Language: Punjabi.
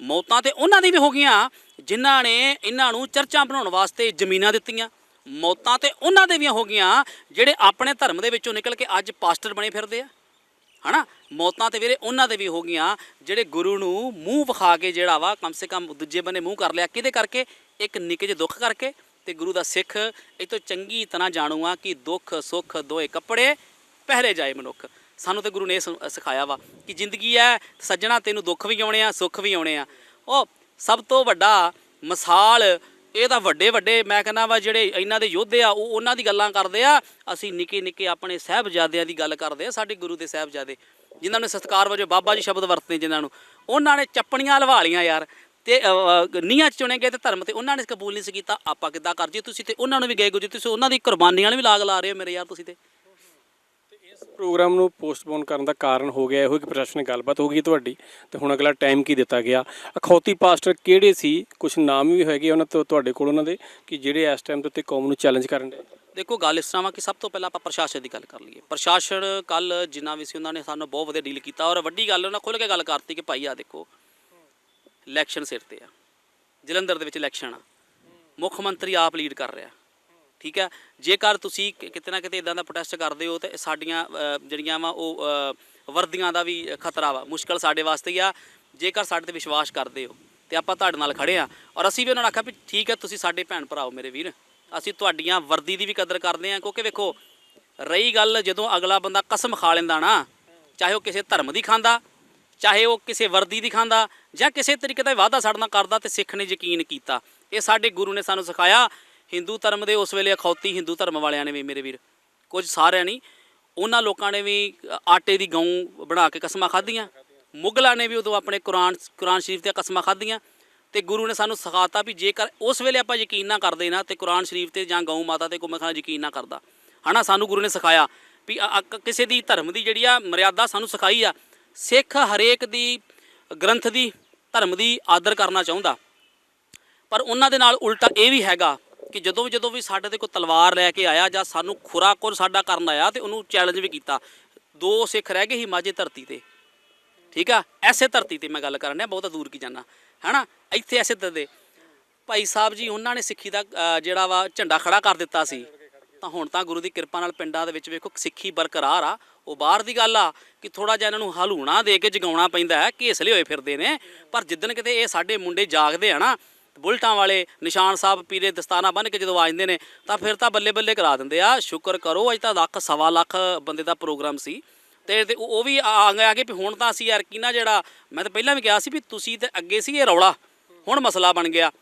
ਮੌਤਾਂ ਤੇ ਉਹਨਾਂ ਦੀ ਵੀ ਹੋ ਗਈਆਂ, ਜਿਨ੍ਹਾਂ ਨੇ ਇਹਨਾਂ ਨੂੰ ਚਰਚਾਂ ਬਣਾਉਣ ਵਾਸਤੇ ਜ਼ਮੀਨਾਂ ਦਿੱਤੀਆਂ। ਮੌਤਾਂ ਤੇ ਉਹਨਾਂ ਦੇ ਵੀ ਹੋ ਗਈਆਂ, ਜਿਹੜੇ ਆਪਣੇ ਧਰਮ ਦੇ ਵਿੱਚੋਂ ਨਿਕਲ ਕੇ ਅੱਜ ਪਾਸਟਰ ਬਣੇ ਫਿਰਦੇ ਆ। ਹਨਾ? ਮੌਤਾਂ ਤੇ ਵੀਰੇ ਉਹਨਾਂ ਦੇ ਵੀ ਹੋ ਗਈਆਂ, ਜਿਹੜੇ ਗੁਰੂ ਨੂੰ ਮੂੰਹ ਵਿਖਾ ਕੇ ਜਿਹੜਾ ਵਾ ਕਮ ਸੇ ਕਮ ਦੂਜੇ ਬੰਨੇ ਮੂੰਹ ਕਰ ਲਿਆ, ਕਿਹਦੇ ਕਰਕੇ? ਇੱਕ ਨਿੱਕੇ ਜਿਹੇ ਦੁੱਖ ਕਰਕੇ। ਤੇ ਗੁਰੂ ਦਾ ਸਿੱਖ ਇਹ ਤੋਂ ਚੰਗੀ ਤਰ੍ਹਾਂ ਜਾਣੂਆ ਕਿ ਦੁੱਖ, ਸੁੱਖ ਦੋਏ ਕੱਪੜੇ ਪਹਿਰੇ ਜਾਏ ਮਨੁੱਖ। ਸਾਨੂੰ ਤੇ ਗੁਰੂ ਨੇ ਇਹ ਸਿਖਾਇਆ ਵਾ ਕਿ ਜ਼ਿੰਦਗੀ ਹੈ ਸੱਜਣਾ ਤੈਨੂੰ ਦੁੱਖ ਵੀ ਆਉਣੇ ਆ, ਸੁੱਖ ਵੀ ਆਉਣੇ ਆ। ਉਹ ਸਭ ਤੋਂ ਵੱਡਾ ਮਿਸਾਲ ਇਹ ਤਾਂ ਵੱਡੇ ਵੱਡੇ ਮੈਂ ਕਹਿੰਦਾ ਵਾ ਜਿਹੜੇ ਇਹਨਾਂ ਦੇ ਯੋਧੇ ਆ, ਉਹ ਉਹਨਾਂ ਦੀ ਗੱਲਾਂ ਕਰਦੇ ਆ। ਅਸੀਂ ਨਿੱਕੇ ਨਿੱਕੇ ਆਪਣੇ ਸਾਹਿਬਜ਼ਾਦਿਆਂ ਦੀ ਗੱਲ ਕਰਦੇ ਆ, ਸਾਡੇ ਗੁਰੂ ਦੇ ਸਾਹਿਬਜ਼ਾਦੇ, ਜਿਨ੍ਹਾਂ ਨੇ ਸਤਕਾਰ ਵਜੋਂ ਬਾਬਾ ਜੀ ਸ਼ਬਦ ਵਰਤਦੇ ਜਿਨ੍ਹਾਂ ਨੂੰ। ਉਹਨਾਂ ਨੇ ਚੱਪਣੀਆਂ ਲਵਾ ਲੀਆਂ ਯਾਰ ਤੇ ਨੀਹਾਂ ਚ ਚੁਣੇ ਗਏ ਤੇ ਧਰਮ ਤੇ ਉਹਨਾਂ ਨੇ ਕਬੂਲ ਨਹੀਂ ਸੀ ਕੀਤਾ। ਆਪਾਂ ਕਿੱਦਾਂ ਕਰ ਜੀ ਤੁਸੀਂ ਤੇ ਉਹਨਾਂ ਨੂੰ ਵੀ ਗਏ ਗੁਜੇ ਤੁਸੀਂ ਉਹਨਾਂ ਦੀ ਕੁਰਬਾਨੀਆਂ ਨੂੰ ਵੀ ਲਾਗ ਲਾ ਰਹੇ ਹੋ ਮੇਰੇ ਯਾਰ ਤੁਸੀਂ ਤੇ। ਪ੍ਰੋਗਰਾਮ ਨੂੰ ਪੋਸਟਪੋਨ ਕਰਨ ਦਾ ਕਾਰਨ ਹੋ ਗਿਆ, ਇਹੋ ਕਿ ਪ੍ਰਸ਼ਾਸਨ ਗੱਲਬਾਤ ਹੋ ਗਈ ਤੁਹਾਡੀ, ਤੇ ਹੁਣ ਅਗਲਾ ਟਾਈਮ ਕੀ ਦਿੱਤਾ ਗਿਆ? ਅਖੌਤੀ ਪਾਸਟਰ ਕਿਹੜੇ ਸੀ? ਕੁਝ ਨਾਮ ਵੀ ਹੈਗੇ ਉਹਨਾਂ ਤੋਂ, ਤੁਹਾਡੇ ਕੋਲ ਉਹਨਾਂ ਦੇ, ਕਿ ਜਿਹੜੇ ਇਸ ਟਾਈਮ ਦੇ ਉੱਤੇ ਕੌਮ ਨੂੰ ਚੈਲੰਜ ਕਰਨ ਦੇ? ਦੇਖੋ, ਗੱਲ ਇਸ ਤਰ੍ਹਾਂ ਵਾ ਕਿ ਸਭ ਤੋਂ ਪਹਿਲਾਂ ਆਪਾਂ ਪ੍ਰਸ਼ਾਸਨ ਦੀ ਗੱਲ ਕਰ ਲਈਏ। ਪ੍ਰਸ਼ਾਸਨ ਕੱਲ ਜਿੰਨਾ ਵੀ ਸੀ, ਉਹਨਾਂ ਨੇ ਸਾਨੂੰ ਬਹੁਤ ਵਧੀਆ ਡੀਲ ਕੀਤਾ ਔਰ ਵੱਡੀ ਗੱਲ, ਉਹਨਾਂ ਖੁੱਲ੍ਹ ਕੇ ਗੱਲ ਕਰਤੀ ਕਿ ਭਾਈ ਆ ਦੇਖੋ ਇਲੈਕਸ਼ਨ ਸਿਰ ਤੇ ਆ, ਜਲੰਧਰ ਦੇ ਵਿੱਚ ਇਲੈਕਸ਼ਨ ਆ। ਮੁੱਖ ਮੰਤਰੀ ਆਪ ਲੀਡ ਕਰ ਰਿਹਾ। ਠੀਕ ਹੈ? ਜੇਕਰ ਤੁਸੀਂ ਕਿ- ਕਿਤੇ ਨਾ ਕਿਤੇ ਇਦਾਂ ਦਾ ਪ੍ਰੋਟੈਸਟ ਕਰਦੇ ਹੋ, ਤੇ ਸਾਡੀਆਂ ਜਿਹੜੀਆਂ ਵਾ ਉਹ ਵਰਦੀਆਂ ਦਾ ਵੀ ਖਤਰਾ ਵਾ, ਮੁਸ਼ਕਲ ਸਾਡੇ ਵਾਸਤੇ ਹੀ ਆ। ਜੇਕਰ ਸਾਡੇ ਤੇ ਵਿਸ਼ਵਾਸ ਕਰਦੇ ਹੋ, ਤੇ ਆਪਾਂ ਤੁਹਾਡੇ ਨਾਲ ਖੜੇ ਆ। ਔਰ ਅਸੀਂ ਵੀ ਉਹਨਾਂ ਨੂੰ ਆਖਿਆ ਵੀ ਠੀਕ ਹੈ, ਤੁਸੀਂ ਸਾਡੇ ਭੈਣ ਭਰਾਓ ਮੇਰੇ ਵੀਰ। ਅਸੀਂ ਤੁਹਾਡੀਆਂ ਵਰਦੀ ਦੀ ਵੀ ਕਦਰ ਕਰਦੇ ਆ ਕਿਉਂਕਿ ਵੇਖੋ, ਰਹੀ ਗੱਲ ਜਦੋਂ ਅਗਲਾ ਬੰਦਾ ਕਸਮ ਖਾ ਲੈਂਦਾ ਨਾ, ਚਾਹੇ ਉਹ ਕਿਸੇ ਧਰਮ ਦੀ ਖਾਂਦਾ, ਚਾਹੇ ਉਹ ਕਿਸੇ ਵਰਦੀ ਦੀ ਖਾਂਦਾ, ਜਾਂ ਕਿਸੇ ਤਰੀਕੇ ਦਾ ਵਾਅਦਾ ਸਾਡੇ ਨਾਲ ਕਰਦਾ ਤੇ ਸਿੱਖ ਨੇ ਯਕੀਨ ਕੀਤਾ। ਇਹ ਸਾਡੇ ਗੁਰੂ ਨੇ ਸਾਨੂੰ ਸਿਖਾਇਆ ਹਿੰਦੂ ਧਰਮ ਦੇ ਉਸ ਵੇਲੇ ਅਖੌਤੀ ਹਿੰਦੂ ਧਰਮ ਵਾਲਿਆਂ ਨੇ ਵੀ ਮੇਰੇ ਵੀਰ, ਕੁਝ ਸਾਰਿਆਂ ਨਹੀਂ, ਉਹਨਾਂ ਲੋਕਾਂ ਨੇ ਵੀ ਆਟੇ ਦੀ ਗਊ ਬਣਾ ਕੇ ਕਸਮਾਂ ਖਾਧੀਆਂ, ਮੁਗਲਾਂ ਨੇ ਵੀ ਉਦੋਂ ਆਪਣੇ ਕੁਰਾਨ ਕੁਰਾਨ ਸ਼ਰੀਫ ਤੇ ਕਸਮਾਂ ਖਾਧੀਆਂ ਤੇ ਗੁਰੂ ਨੇ ਸਾਨੂੰ ਸਿਖਾਤਾ ਵੀ ਜੇਕਰ ਉਸ ਵੇਲੇ ਆਪਾਂ ਯਕੀਨ ਨਾ ਕਰਦੇ ਨਾ ਤੇ ਕੁਰਾਨ ਸ਼ਰੀਫ ਤੇ ਜਾਂ ਗਊ ਮਾਤਾ ਤੇ ਕੋਈ ਮਖਾਣਾ ਯਕੀਨ ਨਾ ਕਰਦਾ। ਹਨਾ, ਸਾਨੂੰ ਗੁਰੂ ਨੇ ਸਿਖਾਇਆ ਵੀ ਕਿਸੇ ਦੀ ਧਰਮ ਦੀ ਜਿਹੜੀ ਆ ਮਰਿਆਦਾ ਸਾਨੂੰ ਸਿਖਾਈ ਆ, ਸਿੱਖ ਹਰੇਕ ਦੀ ਗ੍ਰੰਥ ਦੀ ਧਰਮ ਦੀ ਆਦਰ ਕਰਨਾ ਚਾਹੁੰਦਾ। ਪਰ ਉਹਨਾਂ ਦੇ ਨਾਲ ਉਲਟਾ ਇਹ ਵੀ ਹੈਗਾ ਕਿ ਜਦੋਂ ਵੀ ਜਦੋਂ ਵੀ ਸਾਡੇ ਤੇ ਕੋਈ ਤਲਵਾਰ ਲੈ ਕੇ ਆਇਆ ਜਾਂ ਸਾਨੂੰ ਖੁਰਾ ਕੁਰ ਸਾਡਾ ਕਰਨ ਆਇਆ ਤੇ ਉਹਨੂੰ ਚੈਲੰਜ ਵੀ ਕੀਤਾ। ਦੋ ਸਿੱਖ ਰਹਿ ਗਏ ਸੀ ਮਾਝੇ ਧਰਤੀ ਤੇ। ਠੀਕ ਆ? ਐਸੇ ਧਰਤੀ ਤੇ ਮੈਂ ਗੱਲ ਕਰਨ ਡਿਆ, ਬਹੁਤਾ ਦੂਰ ਕੀ ਜਾਣਾ ਹੈਨਾ? ਇੱਥੇ ਐਸੇ ਤੇ ਭਾਈ ਸਾਹਿਬ ਜੀ, ਉਹਨਾਂ ਨੇ ਸਿੱਖੀ ਦਾ ਜਿਹੜਾ ਵਾ ਝੰਡਾ ਖੜਾ ਕਰ ਦਿੱਤਾ ਸੀ। ਤਾਂ ਹੁਣ ਤਾਂ ਗੁਰੂ ਦੀ ਕਿਰਪਾ ਨਾਲ ਪਿੰਡਾਂ ਦੇ ਵਿੱਚ ਵੇਖੋ, ਸਿੱਖੀ ਬਰਕਰਾਰ ਆ। ਉਹ ਬਾਹਰ ਦੀ ਗੱਲ ਆ ਕਿ ਥੋੜਾ ਜਿਹਾ ਇਹਨਾਂ ਨੂੰ ਹਲੂਣਾ ਦੇ ਕੇ ਜਗਾਉਣਾ ਪੈਂਦਾ ਹੈ, ਘੇਸਲੇ ਹੋਏ ਫਿਰਦੇ ਨੇ। ਪਰ ਜਿੱਦਣ ਕਿਤੇ ਇਹ ਸਾਡੇ ਮੁੰਡੇ ਜਾਗਦੇ ਆ ਨਾ ਬੁਲਟਾਂ ਵਾਲੇ ਨਿਸ਼ਾਨ ਸਾਹਿਬ ਪੀਰੇ ਦਸਤਾਨਾ ਬੰਨ ਕੇ ਜਦੋਂ ਆਜਦੇ ਨੇ, ਤਾਂ ਫਿਰ ਤਾਂ ਬੱਲੇ ਬੱਲੇ ਕਰਾ ਦਿੰਦੇ ਆ। ਸ਼ੁਕਰ ਕਰੋ, ਅੱਜ ਤਾਂ ਲੱਖ, ਸਵਾ ਲੱਖ ਬੰਦੇ ਦਾ ਪ੍ਰੋਗਰਾਮ ਸੀ। ਤੇ ਉਹ ਵੀ ਆ ਆ ਗਏ ਆ ਗਏ ਵੀ ਹੁਣ ਤਾਂ ਅਸੀਂ ਯਾਰ ਕੀ ਜਿਹੜਾ, ਮੈਂ ਤਾਂ ਪਹਿਲਾਂ ਵੀ ਕਿਹਾ ਸੀ ਵੀ ਤੁਸੀਂ ਤੇ ਅੱਗੇ ਸੀ ਇਹ ਰੌਲਾ। ਹੁਣ ਮਸਲਾ ਬਣ ਗਿਆ।